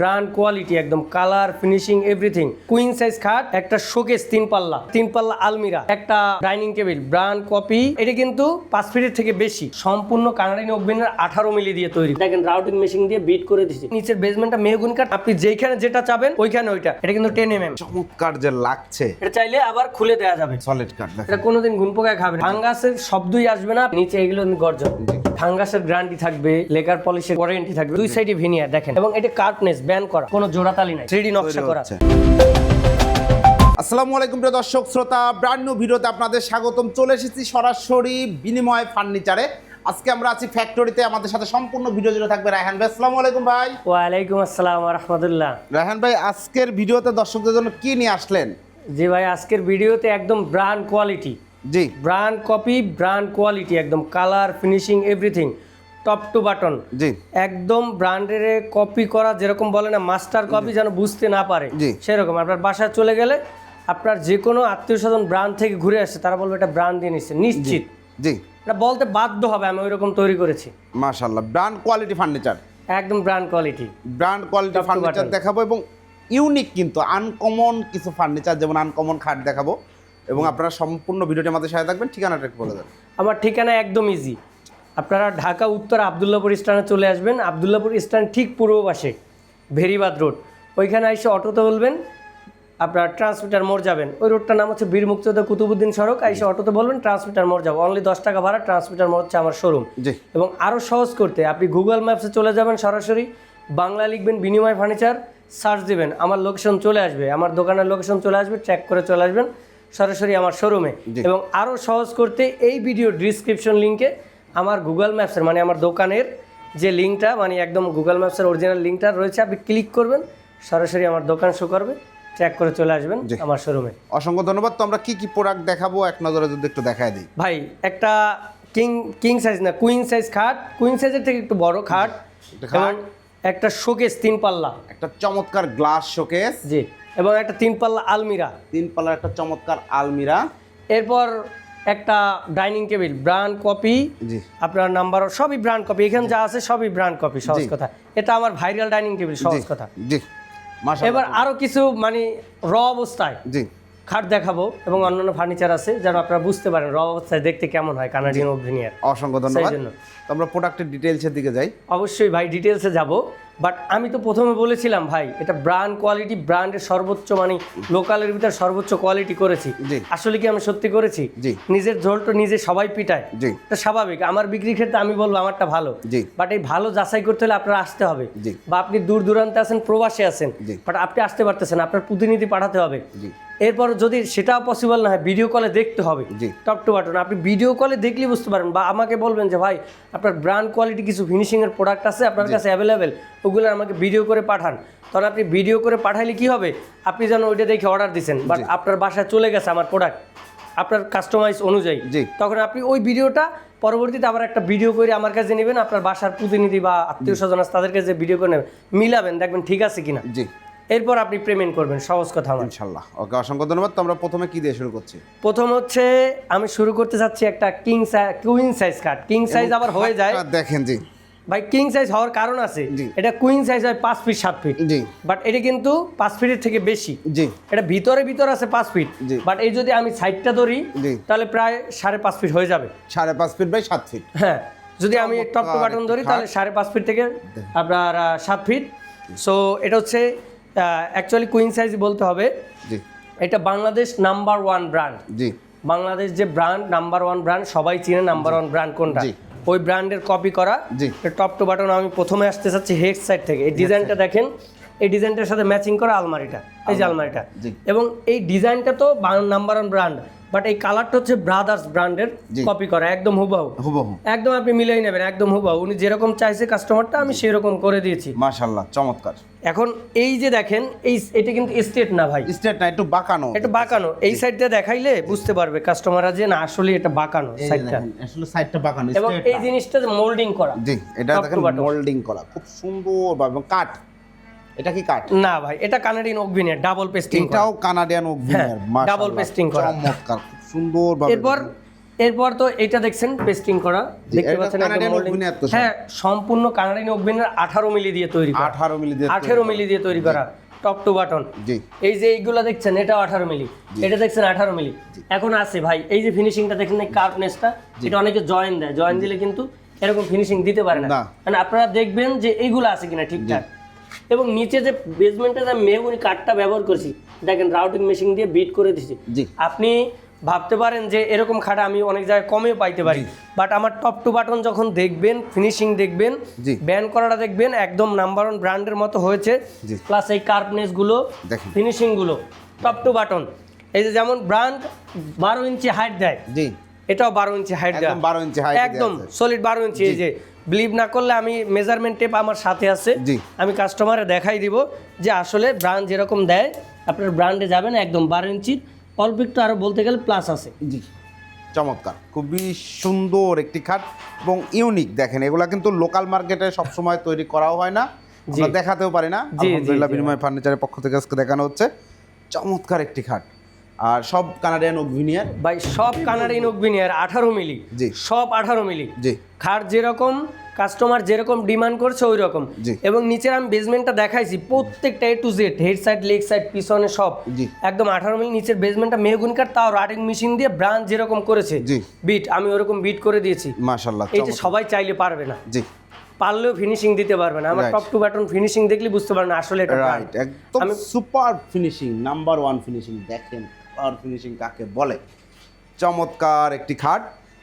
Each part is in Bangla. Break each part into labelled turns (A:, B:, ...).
A: ব্র্যান্ড কোয়ালিটি একদম colour finishing everything queen size খাট একটা শোকেস তিন পাল্লা। তিন পাল্লা আলমিরা একটা ডাইনিং টেবিল ব্র্যান্ড কপি এটা কিন্তু পাঁচ ফিটের থেকে বেশি। সম্পূর্ণ কানাডিন ওভেনের আঠারো মিলি দিয়ে তৈরি। দেখেন রাউটিং মেশিন দিয়ে বিট করে দিচ্ছি নিচের বেসমেন্টটা মেহগুন কাঠ। আপনি যেখানে যেটা চাবেন ওইখানে ওইটা। এটা কিন্তু টেন এম এম
B: চমৎকার যে লাগছে।
A: এটা চাইলে আবার খুলে দেওয়া যাবে।
B: সলিড কাঠ
A: এটা কোনোদিন ঘুন পোকায় খাবে ফাঙ্গাসের শব্দই আসবে না। নিচে এগুলো গর্জন। ফাঙ্গাসের গ্যারান্টি থাকবে লেকার পলিশের ওয়ারেন্টি থাকবে। দুই সাইডে ভিনিয়ার দেখেন। এবং এটা কার্টনেস ব্যান করা। কোনো জোড়াতালি নাই। থ্রি নকশা করা।
B: আসসালামু আলাইকুম প্রিয় দর্শক শ্রোতা ব্র্যান্ড নিউ ভিডিওতে আপনাদের স্বাগতম। চলে এসেছি সরাসরি বিনিময় ফার্নিচারে আজকে আমরা আছি ফ্যাক্টরিতে আমাদের সাথে সম্পূর্ণ ভিডিও জুড়ে থাকবে রায়হান ভাই। আসসালামু আলাইকুম ভাই।
A: ওয়ালাইকুম আসসালাম রহমতুল্লাহ।
B: রায়হান ভাই আজকের ভিডিওতে দর্শকদের জন্য কি নিয়ে আসলেন?
A: জি ভাই আজকের ভিডিওতে একদম ব্র্যান্ড কোয়ালিটি
B: জি।
A: ব্র্যান্ড কপি ব্র্যান্ড কোয়ালিটি একদম colour finishing everything top to bottom.
B: জি।
A: একদম ব্র্যান্ডের কপি করা যেরকম বলে না মাস্টার কপি যেন বুঝতে না পারে
B: জি।
A: সেরকম। আপনার বাসায় চলে গেলে আপনার যে কোনো আত্মীয় স্বজন ব্র্যান্ড থেকে ঘুরে আসছে তারা বলবে এটা ব্র্যান্ড দিয়ে নিচ্ছে নিশ্চিত।
B: জি।
A: এটা বলতে বাধ্য হবে আমি ওইরকম তৈরি করেছি।
B: মাশাল্লাহ ব্র্যান্ড কোয়ালিটি ফার্নিচার।
A: একদম brand quality.
B: Brand quality furniture দেখাবো এবং ইউনিক কিন্তু আনকমন কিছু ফার্নিচার যেমন আনকমন খাট দেখাবো। এবং আপনারা সম্পূর্ণ ভিডিওটি আমাদের সাথে থাকবেন ঠিকানাটা একটু বলে দেন।
A: আমার ঠিকানা একদম ইজি আপনারা ঢাকা উত্তর আবদুল্লাপুর স্ট্যান্ডে চলে আসবেন। আবদুল্লাপুর স্ট্যান্ড ঠিক পূর্ব পাশে ভেরিবাদ রোড। ওইখানে এসে অটোতে বলবেন আপনার ট্রান্সমিটার মোড় যাবেন। ওই রোডটার নাম হচ্ছে বীর মুক্তিযোদ্ধা কুতুবুদ্দিন সড়ক। এসে অটোতে বলবেন ট্রান্সমিটার মোড় যাব। অনলি দশ টাকা ভাড়া ট্রান্সমিটার মোড় হচ্ছে আমার শোরুম এবং আরও সহজ করতে আপনি গুগল ম্যাপসে চলে যাবেন সরাসরি। বাংলা লিখবেন বিনিময় ফার্নিচার সার্চ দিবেন আমার লোকেশন চলে আসবে। আমার দোকানের লোকেশন চলে আসবে ট্র্যাক করে চলে আসবেন সরাসরি আমার শোরুমে এবং আরও সহজ করতে এই ভিডিও ডিসক্রিপশন লিঙ্কে আমার গুগল ম্যাপসের মানে আমার দোকানের যে লিঙ্কটা মানে একদম গুগল ম্যাপসের অরিজিনাল লিঙ্কটা রয়েছে আপনি ক্লিক করবেন সরাসরি আমার দোকান শো করবে ট্র্যাক করে চলে আসবেন। আমার শোরুমে
B: অসংখ্য ধন্যবাদ। তো আমরা কি কি প্রোডাক্ট দেখাবো এক নজরে যদি একটু দেখায় দিই।
A: ভাই একটা কিং কিং সাইজ না কুইন সাইজ খাট। কুইন সাইজের থেকে একটু বড় খাট।
B: একটা খাট।
A: এবং একটা শোকেস তিন পাল্লা।
B: একটা চমৎকার গ্লাস শোকেস
A: জি এবং একটা তিন পাল্লা আলমিরা।
B: তিন পাল্লার একটা চমৎকার আলমিরা।
A: এরপর একটা ডাইনিং টেবিল ব্র্যান্ড কপি আপনার নাম্বার সবই ব্র্যান্ড কপি। এখানে যা আছে সবই ব্র্যান্ড কপি সহজ কথা। এটা আমার ভাইরাল ডাইনিং টেবিল সহজ কথা।
B: জি। মাশাআল্লাহ।
A: এবার আরও কিছু মানে র অবস্থায়
B: জি।
A: খাট দেখাবো এবং অন্যান্য ফার্নিচার আছে যেন আপনারা বুঝতে পারেন র অবস্থায় দেখতে কেমন হয় কানাডিয়ান ওভেনিয়ার।
B: অসংখ্য ধন্যবাদ। আমরা প্রোডাক্টের ডিটেলসের দিকে যাই।
A: অবশ্যই ভাই ডিটেলসে যাব। বাট আমি তো প্রথমে বলেছিলাম ভাই এটা ব্র্যান্ড কোয়ালিটি ব্র্যান্ডের সর্বোচ্চ মানে লোকালের ভিতর সর্বোচ্চ কোয়ালিটি করেছি। আসলে কি আমি সত্যি করেছি। নিজের ঝোলটা নিজে সবাই পিটায় এটা স্বাভাবিক আমার বিক্রির ক্ষেত্রে আমি বলব আমারটা ভালো। বাট এই ভালো যাচাই করতে হলে আপনার আসতে হবে। বা আপনি দূর দূরান্তে আছেন প্রবাসে আছেন। বাট আপনি আসতে পারতেছেন আপনার প্রতিনিধি পাঠাতে হবে এরপর যদি সেটাও পসিবল না হয় ভিডিও কলে দেখতে হবে। টপ টু বাটন আপনি ভিডিও কলে দেখলেই বুঝতে পারেন বা আমাকে বলবেন যে ভাই আপনার ব্র্যান্ড কোয়ালিটি কিছু ফিনিশিংয়ের প্রোডাক্ট আছে আপনার কাছে অ্যাভেলেবেল ওগুলো আমাকে ভিডিও করে পাঠান। তখন আপনি ভিডিও করে পাঠাইলে কি হবে? আপনি যেন ওইটা দেখে অর্ডার দিচ্ছেন বাট আপনার বাসায় চলে গেছে আমার প্রোডাক্ট আপনার কাস্টমাইজ অনুযায়ী।
B: জি।
A: তখন আপনি ওই ভিডিওটা পরবর্তীতে আবার একটা ভিডিও করে আমার কাছে নেবেন আপনার বাসার প্রতিনিধি বা আত্মীয় স্বজন আছে তাদের কাছে ভিডিও করে নেবেন। মিলাবেন দেখবেন ঠিক আছে কিনা।
B: জি।
A: এরপর আপনি পেমেন্ট করবেন সহজ কথা আমার।
B: ইনশাল্লাহ। ওকে অসংখ্য ধন্যবাদ। তো আমরা প্রথমে কি দিয়ে শুরু করছি?
A: প্রথম হচ্ছে আমি শুরু করতে চাচ্ছি একটা কিং সাইজ কুইন সাইজ কাট কিং সাইজ আবার হয়ে যায়।
B: দেখেন জি।
A: ভাই কিং সাইজ হওয়ার কারণ আছে। এটা কুইন সাইজ হয় পাঁচ ফিট সাত ফিট
B: জি।
A: বাট এটা কিন্তু পাঁচ ফিটের থেকে বেশি।
B: জি।
A: এটা ভিতরে ভিতর আছে পাঁচ ফিট
B: জি।
A: বাট এই যদি আমি সাইডটা ধরি। তাহলে প্রায় সাড়ে পাঁচ ফিট হয়ে যাবে।
B: সাড়ে পাঁচ ফিট বাই সাত ফিট
A: হ্যাঁ। যদি আমি টপ টু বাটন ধরি তাহলে সাড়ে পাঁচ ফিট থেকে আপনার সাত ফিট সো এটা হচ্ছে অ্যাকচুয়ালি কুইন সাইজ বলতে হবে।
B: জি।
A: এটা বাংলাদেশ নাম্বার ওয়ান ব্র্যান্ড
B: জি।
A: বাংলাদেশ যে ব্র্যান্ড নাম্বার ওয়ান ব্র্যান্ড সবাই চিনে নাম্বার ওয়ান ব্র্যান্ড কোনটা। ওই ব্র্যান্ডের কপি করা।
B: জি।
A: টপ টু বাটন আমি প্রথমে আসতে চাচ্ছি হেড সাইড থেকে। এই ডিজাইনটা দেখেন এই ডিজাইনটার সাথে ম্যাচিং করা আলমারিটা। এই যে আলমারিটা। এবং এই ডিজাইনটা তো নাম্বার ওয়ান ব্র্যান্ড বাট এই কালারটা হচ্ছে ব্রাদার্স ব্র্যান্ডের কপি করা একদম হুবাহু।
B: হুবহু।
A: একদম আপনি মিলিয়ে নেবেন একদম হুবাহু। উনি যেরকম চাইছে কাস্টমারটা আমি সেরকম করে দিয়েছি।
B: মাশাল্লাহ চমৎকার।
A: এখন এই যে দেখেন এই এটা কিন্তু স্টেট না ভাই।
B: স্টেট না একটু বাঁকানো।
A: একটু বাঁকানো। এই সাইডটা দেখাইলে বুঝতে পারবে কাস্টমাররা যে না আসলে এটা বাঁকানো সাইডটা
B: আসলে সাইডটা বাঁকানো
A: এবং এই। জিনিসটা মোল্ডিং করা
B: জি এটা দেখেন মোল্ডিং করা। খুব সুন্দর ভাবে এবং কাঠ এটা কি কাঠ?
A: না ভাই এটা কানাডিয়ান ডাবল পেস্টিং
B: এটাও কানাডিয়ান ওক
A: হ্যাঁ, pasting করা।
B: চমৎকার সুন্দর ভাবে
A: এরপর এরপর তো এটা দেখছেন পেস্টিং করা। দেখতে পাচ্ছেন হ্যাঁ সম্পূর্ণ কানাডিয়ান ওভেনের আঠারো মিলি দিয়ে তৈরি করা।
B: আঠারো মিলি দিয়ে
A: আঠেরো মিলি দিয়ে তৈরি করা টপ টু বাটন এই যে এইগুলো দেখছেন এটাও আঠারো মিলি। এটা দেখছেন আঠারো মিলি। এখন আছে ভাই এই যে ফিনিশিংটা দেখছেন এই কার্পনেসটা এটা অনেকে জয়েন দেয়। জয়েন দিলে কিন্তু এরকম ফিনিশিং দিতে পারে না।
B: না।
A: মানে আপনারা দেখবেন যে এইগুলো আছে কিনা ঠিকঠাক। এবং নিচে যে বেসমেন্টে যে মেহগুনি কাঠটা ব্যবহার করছি দেখেন রাউটিং মেশিন দিয়ে বিট করে দিছি আপনি ভাবতে পারেন যে এরকম খাটা আমি অনেক জায়গায় কমেও পাইতে পারি বাট আমার টপ টু বাটন যখন দেখবেন ফিনিশিং দেখবেন। ব্যান করাটা দেখবেন একদম নাম্বার ওয়ান ব্র্যান্ডের মতো হয়েছে। প্লাস এই কার্পনেসগুলো। ফিনিশিংগুলো টপ টু বাটন এই যে যেমন ব্র্যান্ড বারো ইঞ্চি হাইট দেয়
B: জি।
A: এটাও বারো ইঞ্চি হাইট দেয়।
B: বারো ইঞ্চি দেয়া
A: একদম সলিড বারো ইঞ্চি এই যে বিলিভ না করলে আমি মেজারমেন্ট টেপ আমার সাথে আছে।
B: জি।
A: আমি কাস্টমারে দেখাই দিব যে আসলে ব্র্যান্ড যেরকম দেয় আপনার ব্র্যান্ডে যাবেন একদম বারো ইঞ্চির অল্প একটু আরও বলতে গেলে প্লাস আছে।
B: জি। চমৎকার। খুবই সুন্দর একটি খাট এবং ইউনিক দেখেন এগুলা কিন্তু লোকাল মার্কেটে সবসময় তৈরি করাও হয় না। আমরা দেখাতেও পারি না। আলহামদুলিল্লাহ বিনিময় ফার্নিচারের পক্ষ থেকে আজকে দেখানো হচ্ছে। চমৎকার একটি খাট। আর সব কানাডিয়ান ওভিনিয়ার
A: ভাই সব কানাডিয়ান ওকবিনিয়ার আঠারো মিলি।
B: জি।
A: সব আঠারো মিলি।
B: জি।
A: খাট যেরকম কাস্টমার যেরকম ডিমান্ড করছে ওই রকম। এবং নিচের আমি বেসমেন্টটা দেখাইছি প্রত্যেকটা A to Z head side leg side পিছনে সব। একদম আঠারো মিলি নিচের বেসমেন্টটা মেহগুনি কাঠ তাও রাটিং মেশিন দিয়ে ব্রাঞ্চ যেরকম করেছে। বিট আমি ওরকম বিট করে দিয়েছি।
B: মাশাল্লাহ
A: এইটা সবাই চাইলে পারবে না।
B: জি।
A: পারলেও ফিনিশিং দিতে পারবে না। আমার টপ টু বাটন ফিনিশিং দেখলে বুঝতে পারবে না আসলে এটা
B: রাইট একদম super finishing number one finishing দেখেন। সুপার ফিনিশিং কাকে বলে? চমৎকার একটি খাট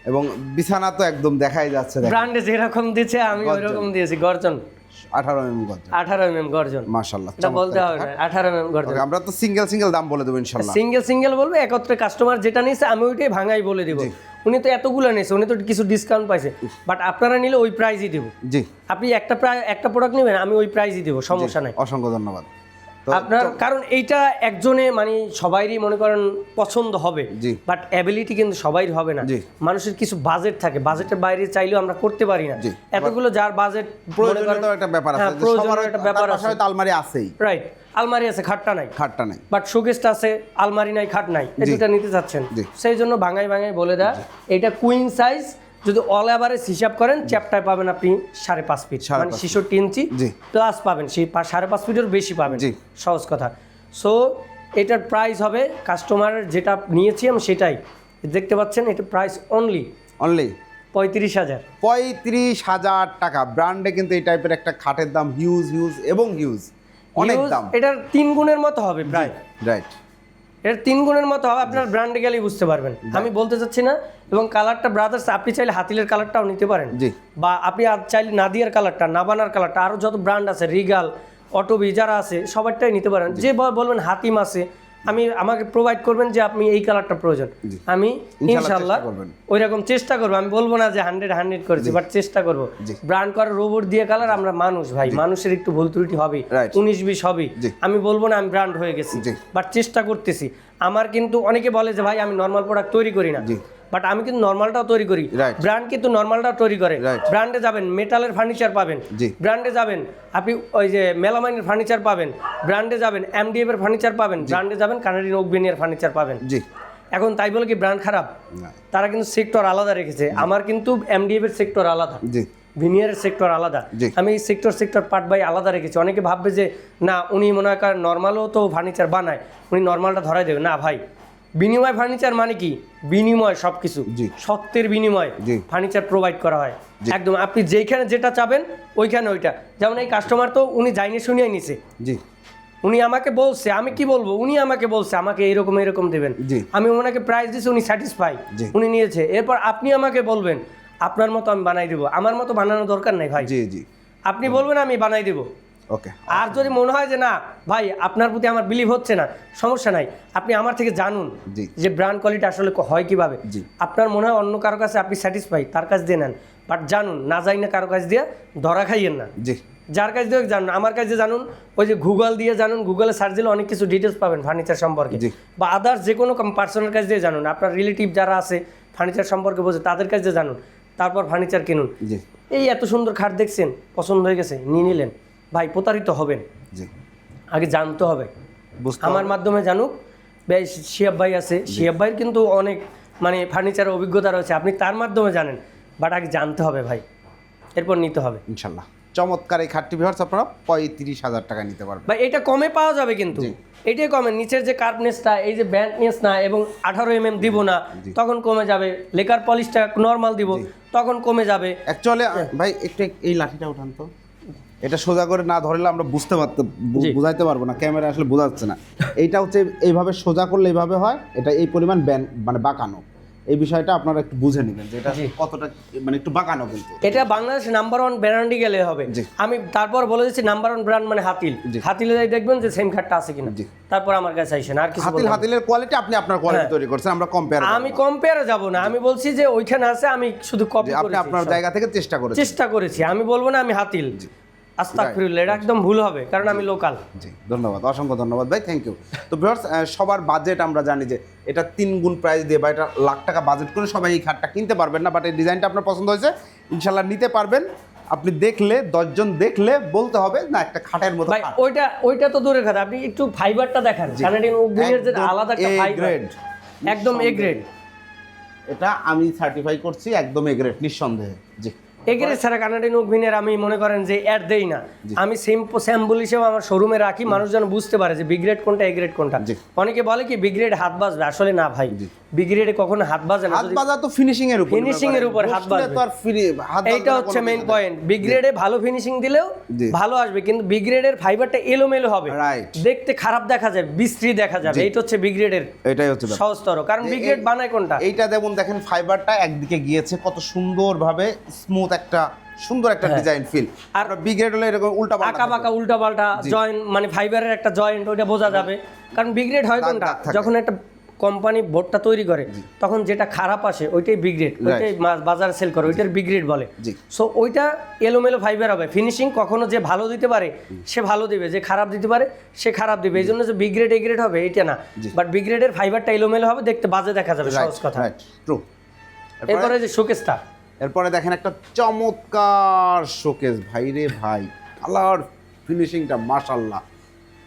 B: এবং বিছানা তো একদম দেখাই যাচ্ছে
A: ব্র্যান্ডে যেরকম দিচ্ছে আমি
B: গর্জন।
A: ওইরকম দিয়েছি গর্জন।
B: আঠারো এম গজ
A: আঠারো এম এম গর্জন।
B: মাশাল্লাহ
A: এটা বলতে হবে না আঠারো এম এম গর্জন
B: আমরা তো সিঙ্গেল সিঙ্গেল দাম বলে দেবো ইনশাল্লাহ
A: সিঙ্গেল সিঙ্গেল বলবে একত্রে কাস্টমার যেটা নিয়েছে আমি ওইটাই ভাঙাই বলে দিব। উনি তো এতগুলো নিয়েছে উনি তো কিছু ডিসকাউন্ট পাইছে। বাট আপনারা নিলে ওই প্রাইসই দেবো।
B: জি।
A: আপনি একটা প্রায় একটা প্রোডাক্ট নেবেন আমি ওই প্রাইসই দেবো সমস্যা নাই।
B: অসংখ্য ধন্যবাদ।
A: আপনার কারণ এইটা একজনে মানে সবাইরই মনে করেন পছন্দ হবে বাট অ্যাবিলিটি কিন্তু সবাই হবে না। মানুষের কিছু বাজেট থাকে বাজেটের বাইরে চাইলেও আমরা করতে পারি না। এতগুলো যার বাজেট
B: প্রয়োজনীয়তাও একটা ব্যাপার আছে
A: হ্যাঁ,
B: সবার
A: একটা ব্যাপার
B: তার
A: আছে।
B: আলমারি আছেই।
A: রাইট আলমারি আছে খাটটা নাই।
B: খাটটা নাই।
A: বাট শোকেসটা আছে আলমারি নাই খাট নাই। দুটা নিতে চাচ্ছেন। সেই জন্য ভাঙাই ভাঙাই বলে দেয় এটা কুইন সাইজ যদি অল এভারেজ হিসাব করেন চ্যাপটায় পাবেন আপনি সাড়ে পাঁচ ফিট মানে ছেষট্টি ইঞ্চি প্লাস পাবেন সেই সাড়ে পাঁচ ফিটের বেশি পাবেন। সহজ কথা। সো এটার প্রাইস হবে কাস্টমারের যেটা নিয়েছি আমি সেটাই। দেখতে পাচ্ছেন এটা প্রাইস অনলি
B: অনলি
A: পঁয়ত্রিশ হাজার।
B: পঁয়ত্রিশ হাজার টাকা। ব্র্যান্ডে কিন্তু এই টাইপের একটা খাটের দাম হিউজ হিউজ এবং হিউজ অনেক দাম।
A: এটার তিন গুণের মতো হবে প্রায়।
B: রাইট
A: এর তিন গুণের মতো হবে আপনার ব্র্যান্ডে গেলেই বুঝতে পারবেন। আমি বলতে চাচ্ছি না এবং কালারটা ব্রাদার্স আপনি চাইলে হাতিলের কালারটাও নিতে পারেন। বা আপনি চাইলে নাদিয়ার কালারটা নাবানার কালারটা আরও যত ব্র্যান্ড আছে রিগাল অটোবি যারা আছে সবারটাই নিতে পারেন। যে বলবেন হাতিম আছে আমি আমাকে প্রোভাইড করবেন যে আপনি এই কালারটা প্রয়োজন। আমি
B: ইনশাল্লাহ
A: ওই রকম চেষ্টা করব। আমি বলব না যে হান্ড্রেড হান্ড্রেড করেছি বাট চেষ্টা করব।
B: ব্রান্ড
A: ব্র্যান্ড করা রোবট দিয়ে কালার আমরা মানুষ ভাই। মানুষের একটু ভুল ত্রুটি হবে। উনিশ বিশ হবে। আমি বলব না আমি ব্র্যান্ড হয়ে গেছি। বাট চেষ্টা করতেছি। আমার কিন্তু অনেকে বলে যে ভাই আমি নর্মাল প্রোডাক্ট তৈরি করি না। বাট আমি কিন্তু নর্মালটাও তৈরি করি। ব্র্যান্ড কিন্তু নর্মালটাও তৈরি করে। ব্র্যান্ডে যাবেন মেটালের ফার্নিচার পাবেন। ব্র্যান্ডে যাবেন আপনি ওই যে মেলামাইনের ফার্নিচার পাবেন। ব্র্যান্ডে যাবেন এমডিএফ এর ফার্নিচার পাবেন। ব্র্যান্ডে যাবেন কানাডিয়ান ওকবেনিয়ার ফার্নিচার পাবেন।
B: জি।
A: এখন তাই বলে কি ব্র্যান্ড খারাপ? তারা কিন্তু সেক্টর আলাদা রেখেছে। আমার কিন্তু এমডিএফ এর সেক্টর আলাদা।
B: জি।
A: ভিনিয়ারের সেক্টর আলাদা। আমি এই সেক্টর সেক্টর পার্ট বাই আলাদা রেখেছি। অনেকে ভাববে যে না উনি মনে হয় নর্মালও তো ফার্নিচার বানায়। উনি নর্মালটা ধরাই দেবে। না ভাই বিনিময় ফার্নিচার মানে কি? বিনিময় সব কিছু
B: জি।
A: সত্যের বিনিময়। ফার্নিচার প্রোভাইড করা হয়। একদম আপনি যেইখানে যেটা চাবেন ওইখানে ওইটা। যেমন এই কাস্টমার তো উনি যাইনি শুনিয়ে নিছে।
B: জি।
A: উনি আমাকে বলছে আমি কি বলব? উনি আমাকে বলছে আমাকে এরকম এরকম দেবেন। আমি ওনাকে প্রাইস দিছি উনি স্যাটিসফাই। উনি নিয়েছে। এরপর আপনি আমাকে বলবেন আপনার মতো আমি বানাই দেবো। আমার মতো বানানোর দরকার নাই ভাই।
B: জি জি।
A: আপনি বলবেন আমি বানাই দেবো।
B: ওকে
A: আর যদি মনে হয় যে না ভাই আপনার প্রতি আমার বিলিভ হচ্ছে না সমস্যা নাই। আপনি আমার থেকে জানুন। যে ব্র্যান্ড কোয়ালিটি আসলে হয় কীভাবে। আপনার মনে হয় অন্য কারও কাছে আপনি স্যাটিসফাই তার কাছ দিয়ে নেন। বাট জানুন না যাই না কারও কাছ দিয়ে ধরা খাইয়েন না।
B: জি।
A: যার কাছ দিয়ে জানুন আমার কাছে জানুন ওই যে গুগল দিয়ে জানুন গুগলে সার্চ দিলে অনেক কিছু ডিটেলস পাবেন ফার্নিচার সম্পর্কে। বা আদার্স যে কোনো পার্সোনাল কাছ দিয়ে জানুন আপনার রিলেটিভ যারা আছে ফার্নিচার সম্পর্কে বোঝে তাদের কাছ দিয়ে জানুন। তারপর ফার্নিচার কিনুন।
B: জি।
A: এই এত সুন্দর খাট দেখছেন পছন্দ হয়ে গেছে নিয়ে নিলেন। ভাই প্রতারিত হবেন।
B: জি।
A: আগে জানতে হবে। আমার মাধ্যমে জানুক। ভাই শিয়াব ভাই আছে। শিয়াব ভাইয়ের কিন্তু অনেক মানে ফার্নিচারের অভিজ্ঞতা রয়েছে। আপনি তার মাধ্যমে জানেন বাট আগে জানতে হবে ভাই। এরপর নিতে হবে।
B: ইনশাল্লাহ। চমৎকার এই খাটটি ভিউয়ার্স আপনারা পঁয়ত্রিশ হাজার টাকা নিতে পারবেন।
A: ভাই এটা কমে পাওয়া যাবে কিন্তু। এটাই কমে। নিচের যে কার্পনেসটা এই যে ব্যান্ডনেস না এবং আঠারো এম এম দিব না তখন কমে যাবে। লেকার পলিশটা নর্মাল দিব তখন কমে যাবে।
B: অ্যাকচুয়ালি ভাই একটু এই লাঠিটা উঠান তো। এটা সোজা করে না ধরলে আমরা বুঝতে পারতে। বুঝাইতে পারব না ক্যামেরা আসলে বোঝা যাচ্ছে না। এইটা হচ্ছে এইভাবে সোজা করলে এইভাবে হয় এটা এই পরিমাণ ব্যান মানে বাঁকানো। এই বিষয়টা আপনারা একটু বুঝে নেবেন যে এটা কতটা মানে একটু বাঁকানো কিন্তু।
A: এটা বাংলাদেশ নাম্বার ওয়ান ব্র্যান্ডই গেলে হবে। আমি তারপর বলে দিচ্ছি নাম্বার ওয়ান ব্র্যান্ড মানে হাতিল। হাতিলে যাই দেখবেন যে সেম খাটটা আছে কিনা। তারপর আমার কাছে আইসেন আর কিছু
B: হাতিল হাতিলের কোয়ালিটি আপনি আপনার কোয়ালিটি
A: হ্যাঁ।
B: তৈরি করছেন আমরা কম্পেয়ার
A: আমি কম্পেয়ারে যাব না। আমি বলছি যে ওইখানে আছে আমি শুধু কপি
B: আপনি আপনার জায়গা থেকে চেষ্টা করেছেন।
A: চেষ্টা করেছি। আমি বলব না আমি হাতিল। আস্তাগফিরুল্লাহ এটা একদম ভুল হবে কারণ আমি লোকাল।
B: জি ধন্যবাদ অসংখ্য ধন্যবাদ ভাই থ্যাংক ইউ তো ভিউয়ার্স সবার বাজেট আমরা জানি যে এটা তিন গুণ প্রাইস দিয়ে বা এটা লাখ টাকা বাজেট করে সবাই এই খাটটা কিনতে পারবেন না বাট এই ডিজাইনটা আপনার পছন্দ হয়েছে ইনশাল্লাহ নিতে পারবেন। আপনি দেখলে দশজন দেখলে বলতে হবে না একটা খাটের মতো
A: ভাই ওইটা ওইটা তো দূরের কথা আপনি একটু ফাইবারটা দেখান কানাডিয়ান উডের যে আলাদা একটা ফাইবার একদম এ গ্রেড
B: এটা আমি সার্টিফাই করছি একদম এ গ্রেড নিঃসন্দেহে। জি।
A: এ গ্রেড ছাড়া কানাডিয়ান উডভিনের আমি মনে করেন যে অ্যাড দেই না। আমি সেম স্যাম্পল হিসেবে আমার শোরুমে রাখি মানুষ যেন বুঝতে পারে যে বিগ্রেড কোনটা এগ্রেড কোনটা। অনেকে বলে কি বিগ্রেড হাত বাজবে আসলে না ভাই। বি গ্রেডে কখনো হাত বাজে না
B: হাত বাজা তো ফিনিশিং এর উপর
A: Finishing এর উপর হাত বাজবে।
B: তো আর হাত
A: এইটা হচ্ছে মেইন পয়েন্ট বি গ্রেডে ভালো ফিনিশিং দিলেও ভালো আসবে কিন্তু বি গ্রেডের ফাইবারটা এলোমেলো হবে. দেখতে খারাপ দেখা যায় বিশ্রী দেখা যাবে। এইটা হচ্ছে বি গ্রেডের
B: এটাই হচ্ছে
A: সহজতর। কারণ বি গ্রেড বানায় কোনটা?
B: এইটা যেমন দেখেন ফাইবারটা একদিকে গিয়েছে কত সুন্দরভাবে স্মুথ একটা সুন্দর একটা ডিজাইন ফিল আর বিগ্রেড হলে এরকম উল্টা
A: হ্যাঁ। আঁকা বাঁকা উল্টা পাল্টা জয়েন্ট মানে ফাইবারের একটা জয়েন্ট ওইটা বোঝা যাবে। কারণ বিগ্রেড হয় কোনটা? যখন একটা কোম্পানি বোর্ডটা তৈরি করে তখন যেটা খারাপ আসে ওইটাই বিগ্রেড ওইটাই বাজারে সেল করে ওইটার বিগ্রেড বলে। সো ওইটা এলোমেলো ফাইবার হবে। ফিনিশিং কখনো যে ভালো দিতে পারে সে ভালো দিবে যে খারাপ দিতে পারে সে খারাপ দিবে। এই জন্য যে বিগ্রেড এগ্রেড হবে এটা না। বাট বিগ্রেডের ফাইবারটা এলোমেলো হবে দেখতে বাজে দেখা যাবে সহজ কথা।
B: ট্রু
A: এরপরে যে শোকেসটা
B: এরপরে দেখেন একটা চমৎকার শোকেস ভাই রে ভাই কালার ফিনিশিংটা মাশাল্লাহ